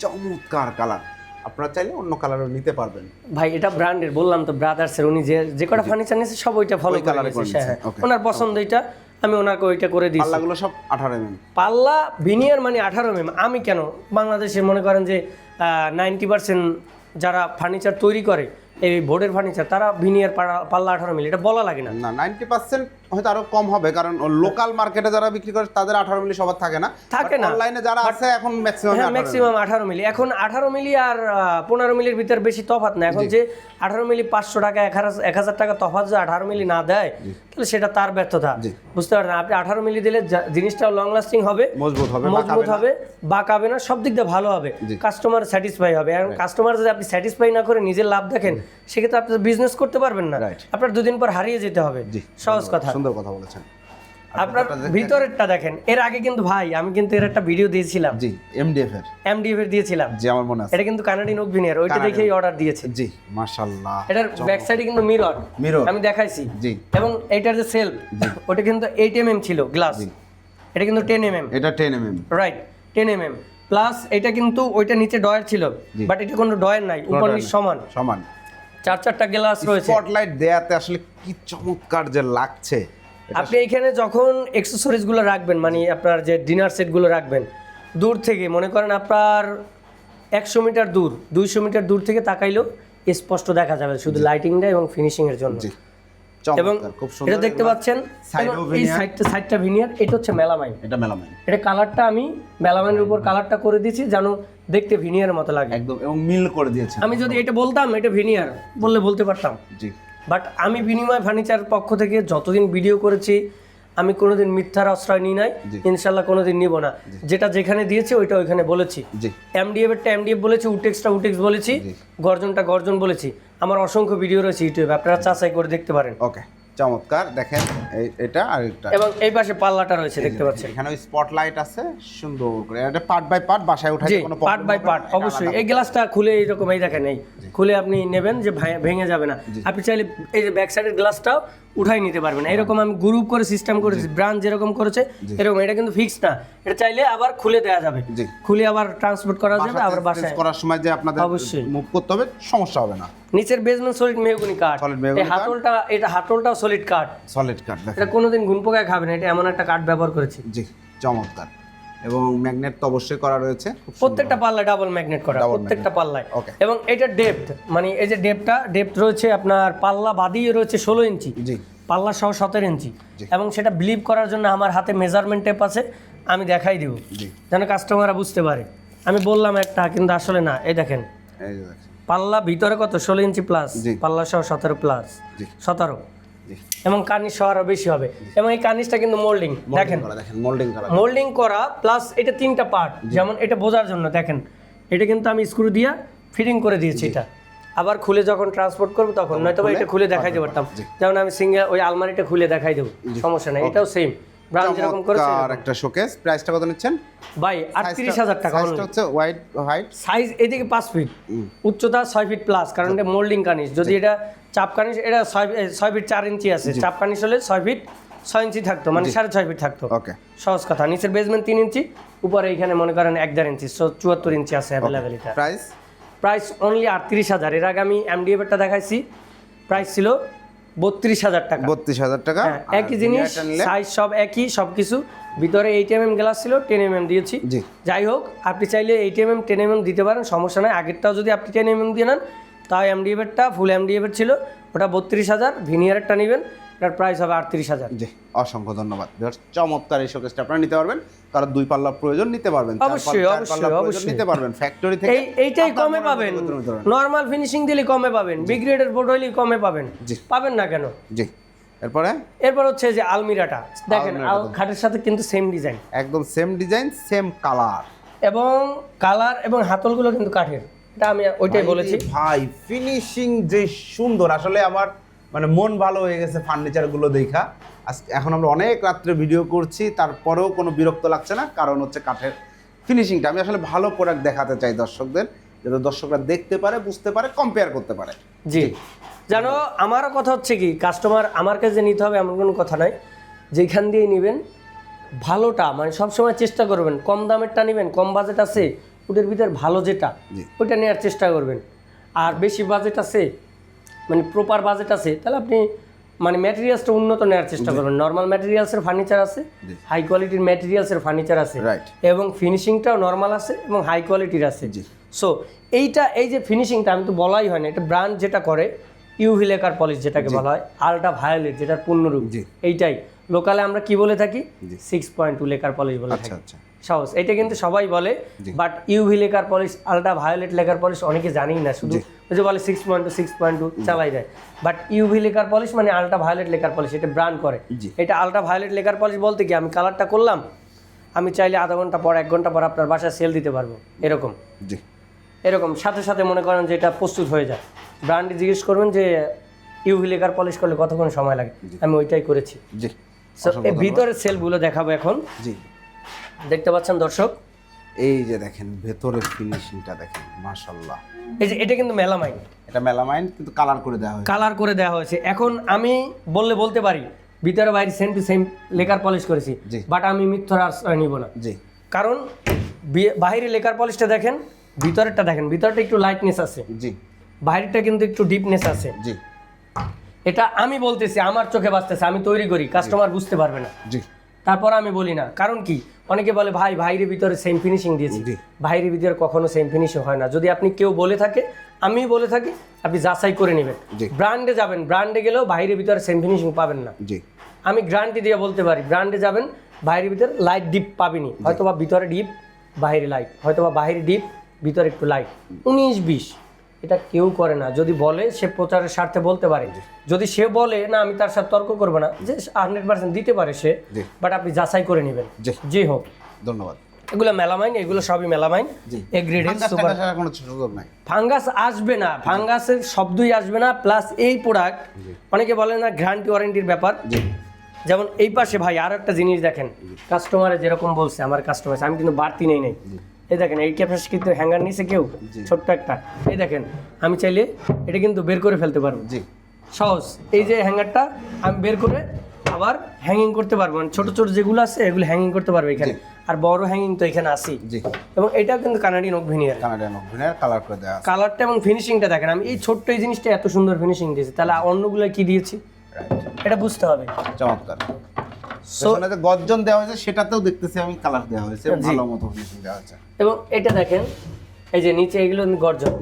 B: চমৎকার কালার আপনারা চাইলে অন্য কালারও নিতে পারবেন।
A: ভাই এটা ব্র্যান্ডের বললাম তো ব্রাদার্সের উনি যে যে কটা ফার্নিচার নিয়েছে সব ওইটা ফলো করে হ্যাঁ, হ্যাঁ। ওনার পছন্দ এটা আমি ওনাকে ওইটা করে দিই
B: পাল্লাগুলো সব আঠারো এমএম
A: পাল্লা ভিনিয়ার মানে আঠারো এম আমি কেন? বাংলাদেশে মনে করেন যে নাইনটি পার্সেন্ট যারা ফার্নিচার তৈরি করে এই বোর্ডের ফার্নিচার তারা ভিনিয়ার পাল্লা আঠারো মিলি এটা বলা লাগে না।
B: না নাইনটি পার্সেন্ট হয়তো আরও কম হবে কারণ লোকাল মার্কেটে যারা বিক্রি করে তাদের আঠারো মিলি সবার থাকে না।
A: থাকে না।
B: অনলাইনে যারা আছে এখন ম্যাক্সিমাম
A: ম্যাক্সিমাম আঠারো মিলি। এখন আঠারো মিলি আর পনেরো মিলির ভিতর বেশি তফাৎ না। এখন যে আঠারো মিলি পাঁচশো টাকা এক হাজার টাকা তফাৎ যে আঠারো মিলি না দেয় তাহলে সেটা তার ব্যর্থতা। বুঝতে পারেন আপনি আঠারো মিলি দিলে জিনিসটা লং লাস্টিং হবে
B: মজবুত হবে
A: মজবুত
B: বাঁকাবে না।
A: হবে বাঁকাবে না সব দিক দিয়ে ভালো হবে। কাস্টমার স্যাটিসফাই হবে। এখন কাস্টমার যদি আপনি স্যাটিসফাই না করে নিজের লাভ দেখেন সেক্ষেত্রে আপনি বিজনেস করতে পারবেন না. আপনার দুদিন পর হারিয়ে যেতে হবে। সহজ কথা।
B: সুন্দর কথা বলেছেন।
A: আপনার ভিতরেরটা দেখেন। এর আগে কিন্তু ভাই আমি কিন্তু এর একটা ভিডিও দিয়েছিলাম।
B: জি এমডিএফ এর।
A: এমডিএফ এর দিয়েছিলাম।
B: জি আমার মনে আছে।
A: এটা কিন্তু কানাডিয়ান ওভিনিয়ার ওইটা দেখেই অর্ডার দিয়েছে।
B: জি মাশাল্লাহ
A: এটার ব্যাক সাইডে কিন্তু মিরর
B: Mirror।
A: আমি দেখাইছি।
B: জি।
A: এবং এটার যে সেলফ ওটা কিন্তু এইট এম এম ছিল গ্লাস এটা কিন্তু টেন এম এম
B: এটা ten MM
A: right ten M M plus এটা কিন্তু ওইটা নিচে ডয়ার ছিল। বাট এটা কোনো ডয়ার নাই উপর নিচ সমান।
B: সমান।
A: চার চারটা গ্লাস রয়েছে।
B: স্পটলাইট দেয়াতে আসলে কি চমৎকার যে লাগছে।
A: আপনি এখানে যখন অ্যাক্সেসরিজগুলো রাখবেন মানে আপনার যে ডিনার সেটগুলো রাখবেন দূর থেকে মনে করেন আপনার একশো মিটার দূর দুইশো মিটার দূর থেকে তাকাইলেও স্পষ্ট দেখা যাবে শুধু লাইটিংটা এবং ফিনিশিং এর জন্য। এবং
B: খুব সুন্দর
A: এটা দেখতে পাচ্ছেন এই সাইডটা সাইডটা ভিনিয়ার এটা হচ্ছে মেলামাইন
B: এটা মেলামাইন
A: এটা কালারটা আমি মেলামাইনের উপর কালারটা করে দিয়েছি যেন দেখতে ভিনিয়ার মতো লাগে।
B: একদম এবং মিল করে দিয়েছে
A: আমি যদি এটা বলতাম এটা ভিনিয়ার বললে বলতে পারতাম।
B: জি।
A: বাট আমি বিনিময় ফার্নিচার পক্ষ থেকে যতদিন ভিডিও করেছি আমি কোনোদিন মিথ্যার আশ্রয় নিই নাই। ইনশাল্লাহ কোনোদিন নিব না। যেটা যেখানে দিয়েছে ওইটা ওইখানে বলেছি। এমডিএফ এরটা এমডিএফ বলেছি উটেক্সটা উটেক্স বলেছি গর্জনটা গর্জন বলেছি। আমার অসংখ্য ভিডিও রয়েছে ইউটিউবে আপনারা চাচাই করে দেখতে পারেন।
B: ওকে। চমৎকার দেখেন এই- এটা আর এটা।
A: এবং এই পাশে পাল্লাটা রয়েছে দেখতে পাচ্ছেন।
B: এখানে ওই স্পটলাইট আছে সুন্দর করে। এটা পার্ট বাই পার্ট বাসায় উঠাই কোনো
A: পার্ট বাই পার্ট অবশ্যই। এই গ্লাসটা খুলে এইরকম এই দেখেন এই। খুলে আপনি নেবেন যে ভেঙে যাবে না। আপনি চাইলে এই যে ব্যাক সাইডের গ্লাসটাও উঠাই নিতে পারবে না। এরকম আমি গ্রুপ করে সিস্টেম করেছি ব্রাঞ্চ যেরকম করেছে এরকম। এটা কিন্তু ফিক্স না। এটা চাইলে আবার খুলে দেওয়া যাবে। খুলে আবার ট্রান্সপোর্ট করা যাবে আবার বাসায়।
B: করার সময় যে আপনাদের
A: অবশ্যই।
B: মুভ করতে হবে সমস্যা হবে না।
A: নিচের বেসমেন্ট সলিড মেহগুনি কাঠ এই হাতলটা এটা হাতলটাও সলিড কাঠ
B: সলিড কাঠ
A: এটা কোনোদিন গুণ পোকায় খাবে না। এটা এমন একটা কাঠ ব্যবহার করেছি।
B: জি চমৎকার। এবং ম্যাগনেট তো অবশ্যই করা রয়েছে।
A: প্রত্যেকটা পাল্লায় ডাবল ম্যাগনেট করা প্রত্যেকটা পাল্লায়. এবং এটা ডেপথ মানে এই যে ডেপটা ডেপথ রয়েছে আপনার পাল্লা বাদিয়ে রয়েছে ষোলো ইঞ্চি।
B: জি।
A: পাল্লা সহ সতেরো ইঞ্চি। এবং সেটা বিলিভ করার জন্য আমার হাতে মেজারমেন্ট টেপ আছে আমি দেখাই দিব। যেন কাস্টমাররা বুঝতে পারে। আমি বললাম একটা কিন্তু আসলে না এই দেখেন।
B: এই যে
A: পাল্লা ভিতরে কত? ষোলো ইঞ্চি প্লাস পাল্লা সহ সতেরো প্লাস সতেরো। এবং কার্নিশ সহ বেশি হবে। এবং এই কার্নিশটা কিন্তু মোল্ডিং দেখেন।
B: মোল্ডিং করা
A: মোল্ডিং করা প্লাস এটা তিনটা পার্ট যেমন এটা বোঝার জন্য দেখেন। এটা কিন্তু আমি স্ক্রু দিয়ে ফিটিং করে দিয়েছি এটা। আবার খুলে যখন ট্রান্সপোর্ট করব তখন নয়তো এটা খুলে দেখাইতে পারতাম যেমন আমি সিঙ্গেল ওই আলমারিটা খুলে দেখাই দেবো সমস্যা নেই এটাও সেম
B: চমৎকার একটা শোকেস প্রাইসটা কত নিচ্ছেন?
A: ভাই আটত্রিশ হাজার টাকা
B: সাইজটা হচ্ছে হোয়াইট হাইট
A: সাইজ এদিকে পাঁচ ফিট উচ্চতা ছয় ফিট প্লাস কারণ এটা মোল্ডিং কানিস। যদি এটা চাপ কানিস এটা ছয় ছয় ফিট চার ইঞ্চি আছে। চাপ কানিস হলে ছয় ফিট ছয় ইঞ্চি থাকতো মানে সাড়ে ছয় ফিট থাকতো।
B: ওকে।
A: সহজ কথা। নিচের বেসমেন্ট তিন ইঞ্চি উপরে এখানে মনে করেন এক দেড় ইঞ্চি সো চুয়াত্তর ইঞ্চি আছে অ্যাভেলেবেল এটা।
B: প্রাইস
A: প্রাইস অনলি আটত্রিশ হাজার। এর আগে আমি এমডিএফটা দেখাইছি। প্রাইস ছিল বত্রিশ হাজার টাকা।
B: বত্রিশ হাজার টাকা।
A: হ্যাঁ, একই জিনিস সাইজ সব একই সব কিছু ভিতরে এইট এম গ্লাস ছিল টেন এম এম দিয়েছি।
B: জি।
A: যাই হোক আপনি চাইলে eight M ten M M দিতে পারেন সমস্যা নয় আগেরটাও যদি আপনি টেন এম এম দিয়ে নেন তাও এমডিএফেরটা ফুল এমডিএফের ছিল। ওটা বত্রিশ হাজার ভিনিয়ারেরটা নেবেন। এটার প্রাইস হবে আটত্রিশ হাজার।
B: জি অসংখ্য ধন্যবাদ। চমৎকার এই শোকেসটা আপনারা নিতে পারবেন। কারণ দুই পাল্লা প্রয়োজন নিতে পারবেন
A: অবশ্যই, অবশ্যই, অবশ্যই।
B: নিতে পারবেন। ফ্যাক্টরি থেকে
A: এইটাই কমে পাবেন। নর্মাল ফিনিশিং দিলে কমে পাবেন। বি গ্রেডের বোর্ড হলেই কমে পাবেন।
B: জি।
A: পাবেন না কেন?
B: জি। এরপরে?
A: এরপর হচ্ছে যে আলমিরাটা। দেখেন খাটের সাথে কিন্তু সেম ডিজাইন
B: একদম সেম ডিজাইন সেম কালার
A: এবং কালার এবং হাতলগুলো কিন্তু কাঠের। এটা আমি ওইটাই বলেছি।
B: ভাই ফিনিশিং যে সুন্দর আসলে আমার মানে মন ভালো হয়ে গেছে ফার্নিচারগুলো দেখা। আজ এখন আমরা অনেক রাত্রে ভিডিও করছি তারপরেও কোনো বিরক্ত লাগছে না কারণ হচ্ছে কাঠের ফিনিশিংটা আমি আসলে ভালো প্রোডাক্ট দেখাতে চাই দর্শকদের যাতে দর্শকরা দেখতে পারে বুঝতে পারে কম্পেয়ার করতে পারে।
A: জি। জানো আমারও কথা হচ্ছে কি কাস্টমার আমার কাছে নিতে হবে এমন কোনো কথা নাই। যেখান দিয়ে নেবেন ভালোটা মানে সবসময় চেষ্টা করবেন কম দামেরটা নেবেন কম বাজেট আছে ওটার ভিতর ভালো যেটা ওইটা নেওয়ার চেষ্টা করবেন। আর বেশি বাজেট আছে মানে প্রপার বাজেট আছে তাহলে আপনি মানে ম্যাটেরিয়ালসটা উন্নত নেওয়ার চেষ্টা করবেন। নর্মাল ম্যাটেরিয়ালসের ফার্নিচার আছে হাই কোয়ালিটির ম্যাটেরিয়ালসের ফার্নিচার আছে এবং ফিনিশিংটাও নর্মাল আছে এবং হাই কোয়ালিটির আছে। সো এইটা এই যে ফিনিশিংটা আমি তো বলাই হয় না এটা ব্র্যান্ড যেটা করে ইউভি লেকার পলিশ যেটাকে বলা হয় আলট্রা ভায়োলেট যেটার পূর্ণরূপ। এইটাই। লোকালে আমরা কি বলে থাকি। Six point two lacquer polish বলে
B: আচ্ছা
A: থাকি।
B: আচ্ছা।
A: সহজ এটা কিন্তু সবাই বলে but UV lacquer polish ultra violet lacquer polish অনেকে জানেই না শুধু ওই যে বলে six point two six point two চালাই দেয় বাট ইউভি লেকার পলিশ মানে আলট্রা ভায়োলেট লেখার পলিশ এটা ব্র্যান্ড করে। এটা আলট্রা ভায়োলেট লেখার পলিশ বলতে কি আমি কালারটা করলাম আমি চাইলে আধা ঘণ্টা পর এক ঘণ্টা পর আপনার বাসায় সেল দিতে পারব এরকম।
B: জি।
A: এরকম। সাথে সাথে মনে করেন যে এটা প্রস্তুত হয়ে যায়। ব্র্যান্ডে জিজ্ঞেস করবেন যে ইউভি লেকার পলিশ করলে কতক্ষণ সময় লাগে? আমি ওইটাই করেছি।
B: জি।
A: ভিতরের সেলগুলো দেখাবো এখন।
B: জি।
A: দেখতে পাচ্ছেন দর্শক?
B: এই যে দেখেন ভেতরের ফিনিশিংটা দেখেন মাশাল্লাহ
A: এই যে এটা কিন্তু মেলামাইন
B: এটা মেলামাইন কিন্তু কালার করে দেওয়া হয়েছে।
A: কালার করে দেওয়া হয়েছে। এখন আমি বললে বলতে পারি ভিতরে বাইরে same to same lacquer polish করেছি। বাট আমি মিথ্যর আশ্রয় নিব না।
B: জি।
A: কারণ বাইরে লেকার পলিশটা দেখেন ভিতরেরটা দেখেন ভিতরটা একটু লাইটনেস আছে।
B: জি।
A: বাইরেটা কিন্তু একটু ডিপনেস আছে।
B: জি।
A: এটা আমি বলতেছি আমার চোখে বাঁচতেছে আমি তৈরি করি কাস্টমার বুঝতে পারবে না।
B: জি।
A: তারপর আমি বলি না। কারণ কি? অনেকে বলে ভাই বাইরের ভিতরে সেম ফিনিশিং দিয়েছি। বাইরের ভিতরে কখনো সেম ফিনিশিং হয় না। যদি আপনি কেউ বলে থাকে আমি বলে থাকি আপনি যাচাই করে নেবেন। ব্র্যান্ডে যাবেন। ব্র্যান্ডে গেলেও বাইরের ভিতরে সেম ফিনিশিং পাবেন না। আমি গ্যারান্টি দিয়ে বলতে পারি ব্র্যান্ডে যাবেন বাইরের ভিতরে লাইট ডিপ পাবেনি হয়তো বা ভিতরে ডিপ বাইরে লাইট হয়তো বা বাইরে ডিপ ভিতরে একটু লাইট উনিশ বিশ। এটা কেউ করে না। যদি বলে সে প্রচারের স্বার্থে বলতে পারে। যদি সে বলে না আমি তার সাথে তর্ক করব না যে হান্ড্রেড পার্সেন্ট দিতে পারে সে বাট আপনি যাচাই করে নেবেন। যে হোক।
B: ধন্যবাদ।
A: এগুলো মেলামাইন এগুলো সবই মেলামাইন
B: জি।
A: এ গ্রেডের সুপার
B: কোনো সুযোগ নাই।
A: ফাঙ্গাস আসবে না। ফাঙ্গাসের শব্দই আসবে না। প্লাস এই প্রোডাক্ট অনেকে বলে না গ্যারান্টি ওয়ারেন্টির ব্যাপার। যেমন এই পাশে ভাই আর একটা জিনিস দেখেন। কাস্টমারে যেরকম বলছে আমার কাস্টমার আমি কিন্তু বাড়তি নেই নাই। এই দেখেন এই ক্যাপাসিটি কিন্তু হ্যাঙ্গার নিছে কেউ? ছোট্ট একটা। এই দেখেন আমি চাইলে এটা কিন্তু বের করে ফেলতে পারব।
B: জি।
A: সহজ। এই যে হ্যাঙ্গারটা আমি বের করে আবার হ্যাঙ্গিং করতে পারব। মানে ছোট ছোট যেগুলো আছে এগুলো হ্যাঙ্গিং করতে পারবে এখানে। আর বড় হ্যাঙ্গিং তো এখানে
B: জি।
A: এবং এটাও কিন্তু কানাডিয়ান ওক ভিনিয়ার
B: কানাডিয়ান অভিনয় কালার করে দেওয়া আছে।
A: কালারটা এবং ফিনিশিংটা দেখেন আমি এই ছোট্ট এই জিনিসটা এত সুন্দর ফিনিশিং দিয়েছি। তাহলে অন্যগুলো কি দিয়েছি? এটা বুঝতে হবে।
B: চমৎকার। পেছনে যে গর্জন দেওয়া হয়েছে সেটাতেও দেখতেছি আমি কালার দেওয়া হয়েছে ভালো মতো ফিনিশিং দেওয়া হয়েছে।
A: এবং এটা দেখেন এই যে নিচে এগুলো গর্জন।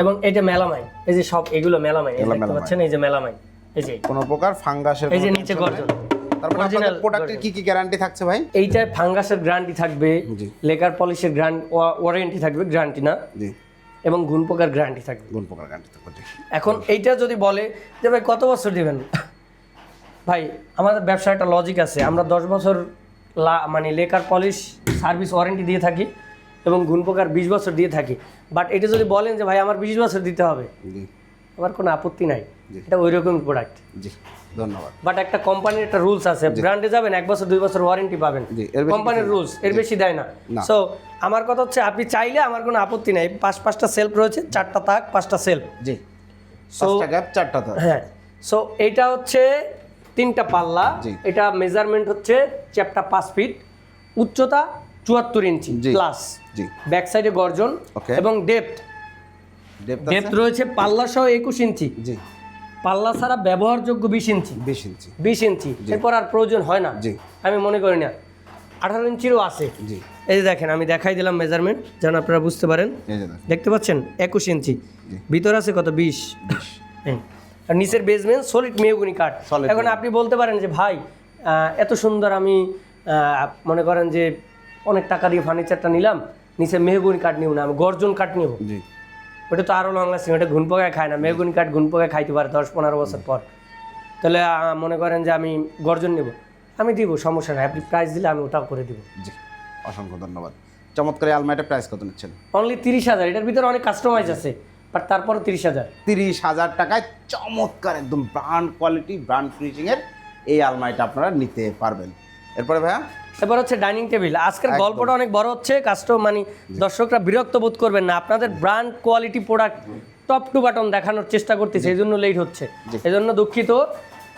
A: এবং এটা মেলামাইন এই যে সব এগুলো মেলামাইন দেখতে পাচ্ছেন এই যে মেলামাইন এই যে।
B: কোনো প্রকার ফাঙ্গাসের
A: এই যে নিচে গর্জন।
B: তারপরে আপনাদের প্রোডাক্টের কি কি গ্যারান্টি থাকছে ভাই?
A: এইটায় ফাঙ্গাসের গ্যারান্টি থাকবে। লেকার পলিশের গ্যারান্টি ওয়ারেন্টি থাকবে গ্যারান্টি না।
B: জি।
A: এবং গুণ গ্যারান্টি থাকবে।
B: কোন প্রকার গ্যারান্টি থাকবে
A: এখন এইটা যদি বলে যে ভাই কত বছর দিবেন? ভাই আমাদের ব্যবসায় একটা লজিক আছে। আমরা দশ বছর লা মানে লেকার পলিশ সার্ভিস ওয়ারেন্টি দিয়ে থাকি এবং গুণ পোকার বিশ বছর দিয়ে থাকি। বাট এটা যদি বলেন যে ভাই আমার বিশ বছর দিতে হবে আমার কোনো আপত্তি নাই। এটা ওই রকম প্রোডাক্ট
B: জি ধন্যবাদ।
A: বাট একটা কোম্পানির একটা রুলস আছে। ব্র্যান্ডে যাবেন এক বছর দুই বছর ওয়ারেন্টি পাবেন। কোম্পানির রুলস এর বেশি দেয় না। সো আমার কথা হচ্ছে আপনি চাইলে আমার কোনো আপত্তি নাই। পাঁচ পাঁচটা সেলফ রয়েছে চারটা তাক পাঁচটা সেলফ
B: জি। গ্যাপ চারটা তো
A: হ্যাঁ। সো এটা হচ্ছে তিনটা পাল্লা। এটা মেজারমেন্ট হচ্ছে চ্যাপটা পাঁচ ফিট উচ্চতা চুয়াত্তর ইঞ্চি। প্লাস
B: জি।
A: ব্যাক সাইডে গর্জন. এবং ডেপথ
B: ডেপথ
A: রয়েছে পাল্লা সহ একুশ ইঞ্চি।
B: জি।
A: পাল্লা ছাড়া ব্যবহারযোগ্য বিশ ইঞ্চি।
B: বিশ ইঞ্চি।
A: বিশ ইঞ্চি। এরপর আর প্রয়োজন হয় না।
B: জি।
A: আমি মনে করি না। আঠারো ইঞ্চিরও আছে।
B: জি।
A: এই যে দেখেন আমি দেখাই দিলাম মেজারমেন্ট যেন আপনারা বুঝতে পারেন। দেখতে পাচ্ছেন? একুশ ইঞ্চি। ভিতর আছে কত? বিশ।
B: বিশ।
A: হ্যাঁ। আর নিচের বেসমেন্ট সলিড মেহগুনি কাঠ। এখন আপনি বলতে পারেন যে ভাই এত সুন্দর আমি মনে করেন যে অনেক টাকা দিয়ে ফার্নিচারটা নিলাম নিচে মেহগুনি কাঠ নিব না আমি গর্জন কাঠ নিব।
B: জি।
A: ওটা তো আরও লং লাস্টিং ওটা ঘুন পোকায় খায় না মেহগুনি কাঠ ঘুন পোকায় খাইতে পারে দশ পনেরো বছর পর। তাহলে মনে করেন যে আমি গর্জন নেব। আমি দিব সমস্যা নাই আপনি প্রাইস দিলে আমি ওটাও করে দিব।
B: জি অসংখ্য ধন্যবাদ। চমৎকার এই আলমারিটার প্রাইস কত নিচ্ছেন?
A: অনলি তিরিশ হাজার এটার ভিতরে অনেক কাস্টমাইজ আছে। বাট তারপরও তিরিশ হাজার।
B: তিরিশ হাজার টাকায় চমৎকার একদম ব্র্যান্ড কোয়ালিটি ব্র্যান্ড ফিনিশিংয়ের এই আলমারিটা আপনারা নিতে পারবেন। এরপরে ভাইয়া?
A: এবার হচ্ছে ডাইনিং টেবিল আজকের গল্পটা অনেক বড় হচ্ছে কাস্টম মানে দর্শকরা বিরক্ত বোধ করবেন না। আপনাদের brand quality product top to bottom দেখানোর চেষ্টা করতেছে এই জন্য লেট হচ্ছে। এই জন্য দুঃখিত।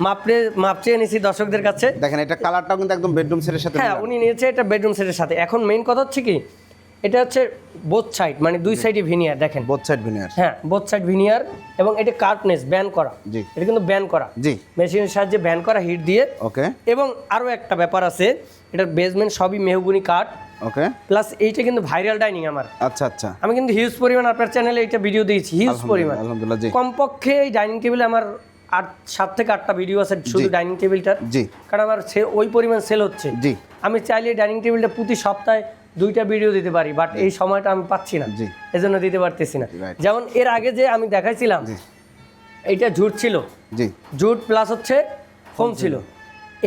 A: মাপড়ে মাপ চেয়ে নিছি দর্শকদের কাছে।
B: দেখেন এটা কালারটাও কিন্তু একদম বেডরুম সেটের সাথে
A: হ্যাঁ। উনি নিয়েছে এটা বেডরুম সেটের সাথে। এখন মেইন কথা হচ্ছে কি এটা হচ্ছে বোথ সাইড মানে দুই সাইডে ভিনিয়ার দেখেন।
B: বোথ সাইড ভিনিয়ার
A: হ্যাঁ বোথ সাইড ভিনিয়ার এবং এটা কার্টনেস ব্যান করা।
B: জি।
A: এটা কিন্তু ব্যান করা।
B: জি।
A: মেশিনের সাহায্যে ব্যান করা হিট দিয়ে।
B: ওকে।
A: এবং আরও একটা ব্যাপার আছে এটার বেসমেন্ট সবই মেহগুনি কাঠ।
B: ওকে।
A: প্লাস এইটা কিন্তু ভাইরাল ডাইনিং আমার।
B: আচ্ছা আচ্ছা।
A: আমি কিন্তু হিউজ পরিমাণ আপনার চ্যানেলে এটা ভিডিও দিয়েছি হিউজ পরিমাণ।
B: আলহামদুলিল্লাহ জি।
A: কমপক্ষে এই ডাইনিং টেবিলে আমার আট সাত থেকে আটটা ভিডিও আছে শুধু ডাইনিং টেবিলটার
B: জি।
A: কারণ আমার সে- ওই পরিমাণ সেল হচ্ছে।
B: জি।
A: আমি চাইলে ডাইনিং টেবিলটা প্রতি সপ্তাহে দুইটা ভিডিও দিতে পারি বাট এই সময়টা আমি পাচ্ছি না।
B: জি।
A: এজন্য দিতে পারতেছি না। যেমন এর আগে যে আমি দেখাইছিলাম
B: জি।
A: এইটা ঝুট ছিল।
B: জি।
A: জুট প্লাস হচ্ছে ফোম ছিল।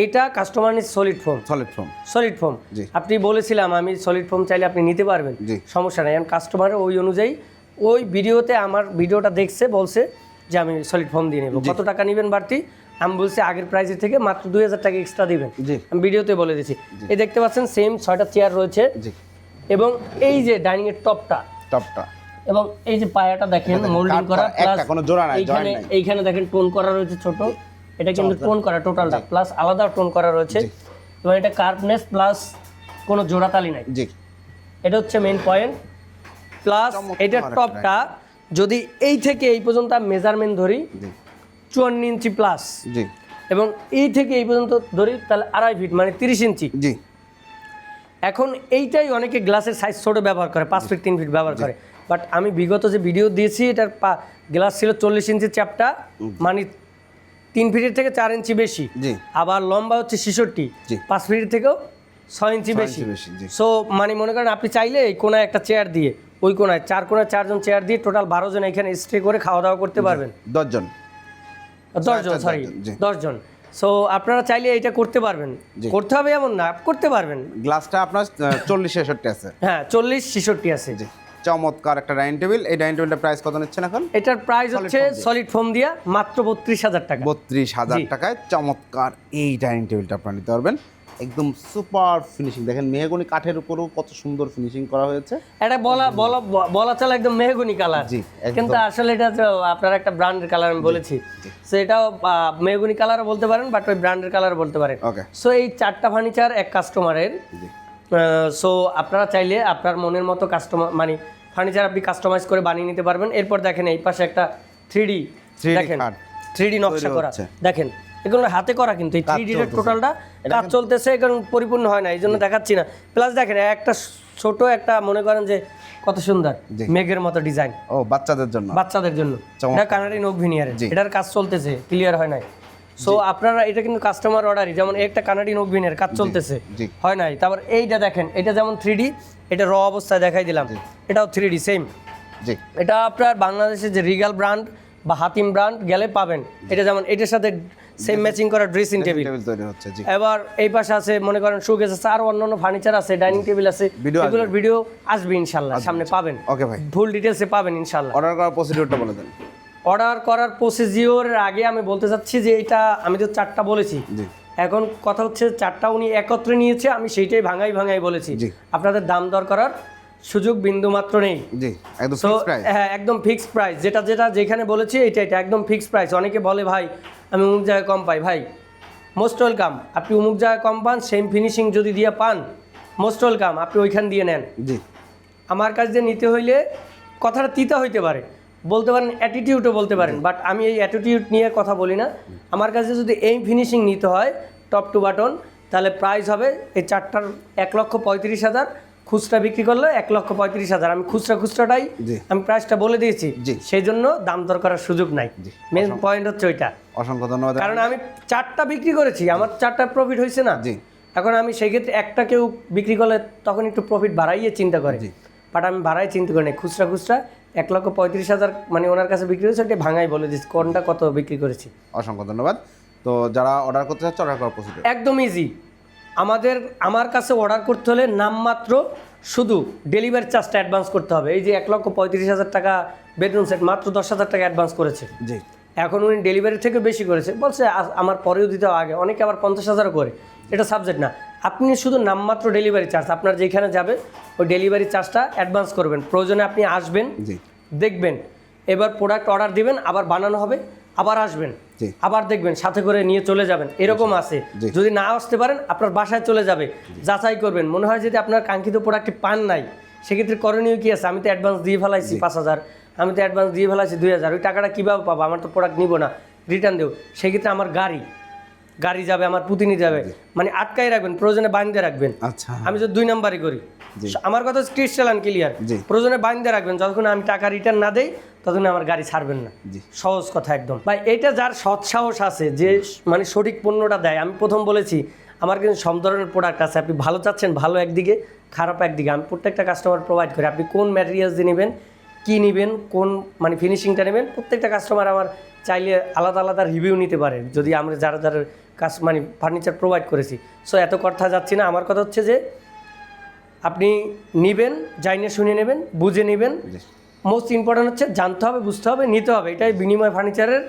A: এটা কাস্টমার নিজ solid foam
B: solid foam
A: solid foam আপনি বলেছিলাম আমি সলিড ফোম চাইলে আপনি নিতে পারবেন। সমস্যা নেই কাস্টমারের ওই অনুযায়ী ওই ভিডিওতে আমার ভিডিওটা দেখছে বলছে যে আমি সলিড ফোম দিয়ে নেব। কত টাকা নেবেন বাড়তি? আমি বলছি আগের প্রাইসের থেকে মাত্র দুই হাজার টাকা এক্সট্রা দিবেন। আমি ভিডিওতে বলে দিচ্ছি এই দেখতে পাচ্ছেন সেম ছয়টা চেয়ার রয়েছে। এবং এই যে ডাইনিং এর টপটা
B: টপটা
A: এবং এই যে পায়াটা দেখেন মোল্ডিং করা প্লাস
B: কোনো জোড়া নাই,
A: এইখানে
B: নাই।
A: এইখানে দেখেন টোন করা রয়েছে ছোট। এটা কিন্তু টোন করা টোটালটা প্লাস আলাদা টোন করা রয়েছে। এবং এটা কার্পনেস প্লাস কোনো জোড়াতালি নাই।
B: জি।
A: এটা হচ্ছে মেইন পয়েন্ট প্লাস এটার টপটা যদি এই থেকে এই পর্যন্ত মেজারমেন্ট ধরি চুয়ান্ন ইঞ্চি প্লাস
B: জি।
A: এবং এই থেকে এই পর্যন্ত ধরি তাহলে আড়াই ফিট মানে তিরিশ ইঞ্চি।
B: জি।
A: এখন এইটাই অনেকে গ্লাসের সাইজ ছোট ব্যবহার করে পাঁচ ফিট তিন ফিট ব্যবহার করে। বাট আমি বিগত যে ভিডিও দিয়েছি এটার পা গ্লাস ছিল চল্লিশ ইঞ্চি চ্যাপটা মানে তিন ফিটের থেকে চার ইঞ্চি বেশি। আবার লম্বা হচ্ছে ছেষট্টি। পাঁচ ফিটের থেকেও ছয় ইঞ্চি বেশি। সো মানে মনে করেন আপনি চাইলে এই কোনায় একটা চেয়ার দিয়ে ওই কোনায় চার কোনায় চারজন চেয়ার দিয়ে টোটাল বারো জন এখানে স্টে করে খাওয়া দাওয়া করতে পারবেন।
B: দশজন।
A: দশজন সরি দশজন সো আপনারা চাইলে এটা করতে পারবেন। করতে হবে এমন না করতে পারবেন।
B: গ্লাসটা আপনার চল্লিশ ছেষট্টি আছে।
A: হ্যাঁ চল্লিশ ছেষট্টি আছে।
B: জি। চমৎকার একটা ডাইনিং টেবিল। এই ডাইনিং টেবিলটার প্রাইস কত নিচ্ছেন এখন?
A: এটার প্রাইস হচ্ছে সলিড ফোম দিয়া মাত্র বত্রিশ হাজার টাকা।
B: বত্রিশ হাজার টাকায় চমৎকার এই ডাইনিং টেবিলটা আপনারা নিতে পারবেন। একদম সুপার ফিনিশিং। দেখেন মেহগনি কাঠের উপরেও কত সুন্দর ফিনিশিং করা হয়েছে।
A: এটা বলা বলা বলা চলে একদম মেহগুনি কালার।
B: জি,
A: কিন্তু আসলে এটা আপনার একটা ব্র্যান্ডের কালার আমি বলেছি। সো এটাও মেহগুনি কালারও বলতে পারেন বাট ওই ব্র্যান্ডের কালার বলতে পারেন।
B: ওকে
A: সো এই চারটা ফার্নিচার এক কাস্টমারের সো আপনারা চাইলে আপনার মনের মতো কাস্টমার মানে ফার্নিচার আপনি কাস্টমাইজ করে বানিয়ে নিতে পারবেন। এরপর দেখেন এই পাশে একটা থ্রি ডি
B: 3D
A: দেখেন। থ্রি ডি নকশা করা। দেখেন এগুলো হাতে করা কিন্তু এই থ্রি ডি টোটালটা কাজ চলতেছে কারণ পরিপূর্ণ হয় না এই জন্য দেখাচ্ছি না। প্লাস দেখেন একটা ছোট একটা মনে করেন যে কত সুন্দর। মেঘের মতো ডিজাইন
B: ও বাচ্চাদের জন্য।
A: বাচ্চাদের জন্য। এটা কানাডি নোক ভিনিয়ারের এটার কাজ চলতেছে ক্লিয়ার হয় নাই। সো আপনারা এটা কিন্তু কাস্টমার অর্ডারই যেমন একটা কানাডি নোক ভিনিয়ার কাজ চলতেছে হয় নাই। তারপর এইটা দেখেন এটা যেমন থ্রি এটা র অবস্থায় দেখাই দিলাম। এটাও থ্রি ডি সেম
B: জি।
A: এটা আপনার বাংলাদেশের যে রিগাল ব্র্যান্ড বা হাতিম ব্র্যান্ড গেলে পাবেন। এটা যেমন এটার সাথে সেম ম্যাচিং করা ড্রেসিং টেবিল
B: তৈরি হচ্ছে জি।
A: এবার এই পাশে আছে মনে করেন শোকেস আছে আর অন্যান্য ফার্নিচার আছে ডাইনিং টেবিল আছে এগুলোর ভিডিও আসবে ইনশাল্লাহ সামনে পাবেন।
B: ওকে ভাই।
A: ফুল ডিটেলসে পাবেন ইনশাল্লাহ।
B: অর্ডার করার প্রসিডিউরটা বলে দেন।
A: অর্ডার করার প্রসিজিওরের আগে আমি বলতে চাচ্ছি যে এটা আমি তো চারটা বলেছি।
B: জি।
A: এখন কথা হচ্ছে চারটা উনি একত্রে নিয়েছে আমি সেইটাই ভাঙাই ভাঙাই বলেছি। আপনাদের দাম দর করার সুযোগ বিন্দু মাত্র নেই।
B: জি একদম ফিক্স প্রাইস
A: হ্যাঁ একদম ফিক্সড প্রাইস যেটা যেটা যেখানে বলেছি এটা এটা একদম ফিক্সড প্রাইস অনেকে বলে ভাই আমি অমুক জায়গায় কম পাই। ভাই মোস্ট ওয়েলকাম আপনি অমুক জায়গায় কম পান সেম ফিনিশিং যদি দিয়ে পান মোস্ট ওয়েলকাম আপনি ওইখান দিয়ে নেন।
B: জি।
A: আমার কাছ দিয়ে নিতে হইলে কথাটা তিতা হইতে পারে। বলতে পারেন অ্যাটিটিউডও বলতে পারেন। বাট আমি এই অ্যাটিটিউড নিয়ে কথা বলি না। আমার কাছে যদি এই ফিনিশিং নিতে হয় টপ টু বাটন তাহলে প্রাইস হবে এই চারটার এক লক্ষ পঁয়ত্রিশ হাজার। খুচরা বিক্রি করলে এক লক্ষ পঁয়ত্রিশ হাজার। আমি খুচরা খুচরাটাই। আমি প্রাইসটা বলে দিয়েছি। সেই জন্য দাম দর করার সুযোগ নাই। মেন পয়েন্ট হচ্ছে ওইটা।
B: অসংখ্য ধন্যবাদ।
A: কারণ আমি চারটা বিক্রি করেছি আমার চারটা প্রফিট হয়েছে না। এখন আমি সেই ক্ষেত্রে একটা কেউ বিক্রি করলে তখন একটু প্রফিট বাড়াইয়ে চিন্তা করে। বাট আমি বাড়াই চিন্তা করি না খুচরা খুচরা এক লক্ষ পঁয়ত্রিশ হাজার মানে ওনার কাছে বিক্রি হয়েছে ওটা ভাঙাই বলে দিচ্ছি কোনটা কত বিক্রি করেছি।
B: অসংখ্য ধন্যবাদ। তো যারা অর্ডার করতে চাচ্ছে অর্ডার করার
A: একদম ইজি আমাদের আমার কাছে অর্ডার করতে হলে নামমাত্র শুধু ডেলিভারি চার্জটা অ্যাডভান্স করতে হবে। এই যে এক লক্ষ পঁয়ত্রিশ হাজার টাকা বেডরুম সেট মাত্র দশ হাজার টাকা অ্যাডভান্স করেছে।
B: জি।
A: এখন উনি ডেলিভারি থেকে বেশি করেছে। বলছে আমার পরেও দিতে আগে। অনেকে আবার পঞ্চাশ হাজারও করে। এটা সাবজেক্ট না। আপনি শুধু নামমাত্র ডেলিভারি চার্জ আপনার যেখানে যাবে ওই ডেলিভারি চার্জটা অ্যাডভান্স করবেন। প্রয়োজনে আপনি আসবেন দেখবেন। এবার প্রোডাক্ট অর্ডার দিবেন আবার বানানো হবে। আবার আসবেন আবার দেখবেন সাথে করে নিয়ে চলে যাবেন। এরকম আছে। যদি না আসতে পারেন আপনার বাসায় চলে যাবে। যাচাই করবেন। মনে হয় যদি আপনার কাঙ্ক্ষিত প্রোডাক্টটি পান নাই সেক্ষেত্রে করণীয় কি আছে? আমি তো অ্যাডভান্স দিয়ে ফেলাইছি পাঁচ হাজার। আমি তো অ্যাডভান্স দিয়ে ফেলাইছি দুই হাজার। ওই টাকাটা কীভাবে পাবো? আমার তো প্রোডাক্ট নিব না। রিটার্ন দেবো। সেক্ষেত্রে আমার গাড়ি। গাড়ি যাবে আমার পুতিনি যাবে। মানে আটকাই রাখবেন প্রয়োজনে বাঁধতে রাখবেন।
B: আচ্ছা।
A: আমি যদি দুই নাম্বারই করি। আমার কথা ক্রিস্টাল অ্যান্ড ক্লিয়ার। প্রয়োজনে বাঁধতে রাখবেন যতক্ষণ আমি টাকা রিটার্ন না দেই ততক্ষণ আমার গাড়ি ছাড়বেন না। সহজ কথা একদম। ভাই এটা যার সৎ সাহস আছে যে মানে সঠিক পণ্যটা দেয় আমি প্রথম বলেছি আমার কিন্তু সব ধরনের প্রোডাক্ট আছে আপনি ভালো চাচ্ছেন ভালো একদিকে খারাপ একদিকে আমি প্রত্যেকটা কাস্টমার প্রোভাইড করি। আপনি কোন ম্যাটেরিয়ালস দিয়ে নেবেন কী নেবেন কোন মানে ফিনিশিংটা নেবেন প্রত্যেকটা কাস্টমার আমার চাইলে আলাদা আলাদা রিভিউ নিতে পারে। যদি আমরা যারা যারা কাজ মানে ফার্নিচার প্রোভাইড করেছি। সো এত কথা যাচ্ছি না। আমার কথা হচ্ছে যে আপনি নিবেন জানিয়ে শুনে নেবেন বুঝে নেবেন। মোস্ট ইম্পর্টেন্ট হচ্ছে জানতে হবে বুঝতে হবে নিতে হবে। এটাই বিনিময় ফার্নিচারের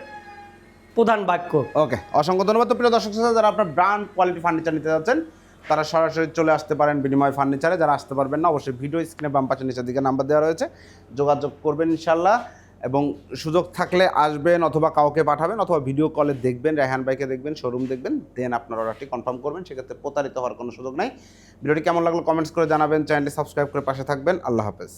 A: প্রধান বাক্য।
B: ওকে অসংখ্য ধন্যবাদ। তো প্রিয় দর্শক যারা আপনার ব্র্যান্ড কোয়ালিটি ফার্নিচার নিতে যাচ্ছেন তারা সরাসরি চলে আসতে পারেন বিনিময় ফার্নিচারে। যারা আসতে পারবেন না অবশ্যই ভিডিও স্ক্রিনে বাম পাশে নিচের দিকে নাম্বার দেওয়া রয়েছে। যোগাযোগ করবেন ইনশাল্লাহ এবং সুযোগ থাকলে আসবেন অথবা কাউকে পাঠাবেন অথবা ভিডিও কলে দেখবেন, রেহান বাইকে দেখবেন শোরুম দেখবেন দেন আপনার অর্ডারটি কনফার্ম করবেন, সেক্ষেত্রে প্রতারিত হওয়ার কোনো সুযোগ নাই। ভিডিওটি কেমন লাগল কমেন্টস করে জানাবেন চ্যানেলটি সাবস্ক্রাইব করে পাশে থাকবেন, আল্লাহ হাফেজ।